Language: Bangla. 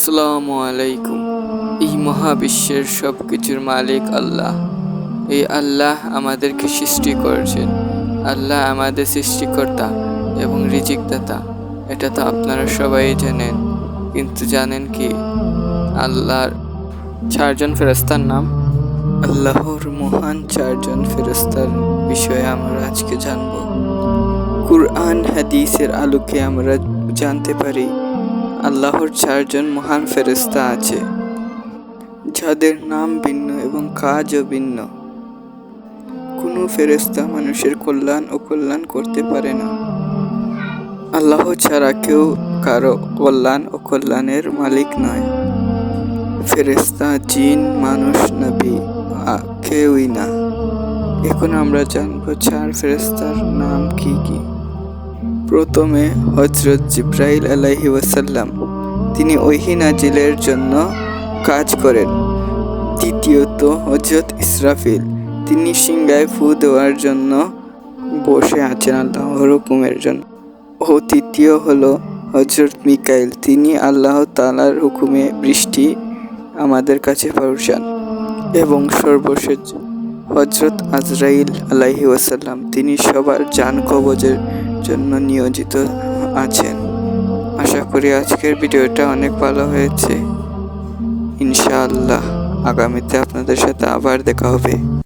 আসসালামু আলাইকুম। এই মহাবিশ্বের সব কিছুর মালিক আল্লাহ। এই আল্লাহ আমাদেরকে সৃষ্টি করেছেন। আল্লাহ আমাদের সৃষ্টিকর্তা এবং রিজিকদাতা। এটা তো আপনারা সবাই জানেন। কিন্তু জানেন কি? আল্লাহর চারজন ফেরস্তার নাম? আল্লাহর মহান চারজন ফেরস্তার বিষয়ে আমরা আজকে জানব। কুরআন, হাদিসের আলোকে আমরা জানতে পারি আল্লাহর চারজন মহান ফেরেস্তা আছে, যাদের নাম ভিন্ন এবং কাজও ভিন্ন। কোনো ফেরেস্তা মানুষের কল্যাণ ও কল্যাণ করতে পারে না। আল্লাহ ছাড়া কেউ কারও কল্যাণ ও কল্যাণের মালিক নয়। ফেরেস্তা জিন, মানুষ, নবী কেউই না। এখন আমরা জানব চার ফেরেস্তার নাম কি কি। প্রথমে হজরত জিব্রাইল আলাইহি ওয়াসাল্লাম তিনি ওহি নাজিলের জন্য কাজ করেন। দ্বিতীয়ত হজরত ইসরাফিল, তিনি সিংগায় ফু দেওয়ার জন্য বসে আছেন আল্লাহর হুকুমের জন্য। ও তৃতীয় হলো হজরত মিকাইল, তিনি আল্লাহ তালার হুকুমে বৃষ্টি আমাদের কাছে পৌঁছান এবং সর্বশেষ হজরত আজরাইল আলাহি ওয়াসাল্লাম, তিনি সবার যান কবজের জন্য নিয়োজিত আছেন। আশা করি আজকের ভিডিওটা অনেক ভালো হয়েছে। ইনশাআল্লাহ, আগামীতে আপনাদের সাথে আবার দেখা হবে।